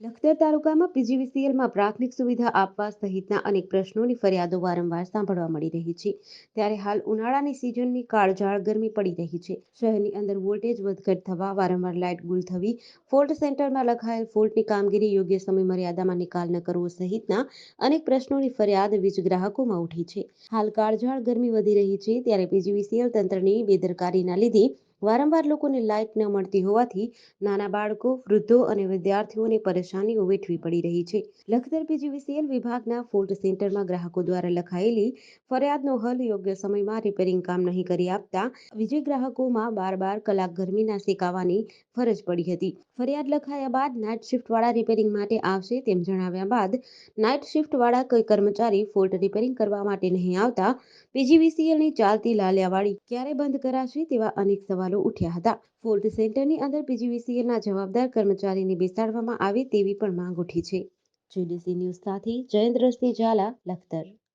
લખતર તાલુકામાં પીજીવીસીએલમાં પ્રાથમિક સુવિધા આપવા સહિતના અનેક પ્રશ્નોની ફરિયાદો વારંવાર સાંભળવા મળી રહી છે. ત્યારે હાલ ઉનાળાની સિઝનની કાળઝાળ ગરમી પડી રહી છે. શહેરની અંદર વોલ્ટેજ વધઘટ થવા વારંવાર લાઇટ ગુલ થવી, ફોલ્ટ સેન્ટરમાં લખાયેલ ફોલ્ટની કામગીરી યોગ્ય સમય મર્યાદામાં નિકાલ ન કરવો સહિતના અનેક પ્રશ્નોની ફરિયાદ વીજ ગ્રાહકોમાં ઉઠી છે. હાલ કાળઝાળ ગરમી વધી રહી છે ત્યારે પીજીવીસીએલ તંત્રની બેદરકારીના લીધે વારંવાર લોકોને લાઇટ ન મળતી હોવાથી નાના બાળકો, વૃદ્ધો અને વિદ્યાર્થીઓને પરેશાનીઓ વેઠવી પડી રહી છે. લખતર પીજીવીસીએલ વિભાગના ફોલ્ટ સેન્ટરમાં ગ્રાહકો દ્વારા લખાયેલી ફરિયાદનો હલ યોગ્ય સમયમાં રિપેરિંગ કામ નહીં કરી આપતા વિજય ગ્રાહકોમાં બાર બાર કલાક ગરમીના શેકાવાની ફરજ પડી હતી. ફરિયાદ લખાયા બાદ નાઇટ શિફ્ટવાળા રિપેરિંગ માટે આવશે તેમ જણાવ્યા બાદ નાઇટ શિફ્ટવાળા કોઈ કર્મચારી ફોલ્ટ રિપેરિંગ કરવા માટે નહીં આવતા પીજીવીસીએલની ચાલતી લાલિયાવાડી ક્યારે બંધ કરાશે તેવા અનેક સવાલો ઉઠ્યા હતા. ફોર્થ સેન્ટરની અંદર પીજીવીસીએલના જવાબદાર કર્મચારીને બેસાડવામાં આવે તેવી પણ માંગ ઉઠી છે. જેડીસી ન્યૂઝ સાથે જયેન્દ્રસિંહ ઝાલા, લખતર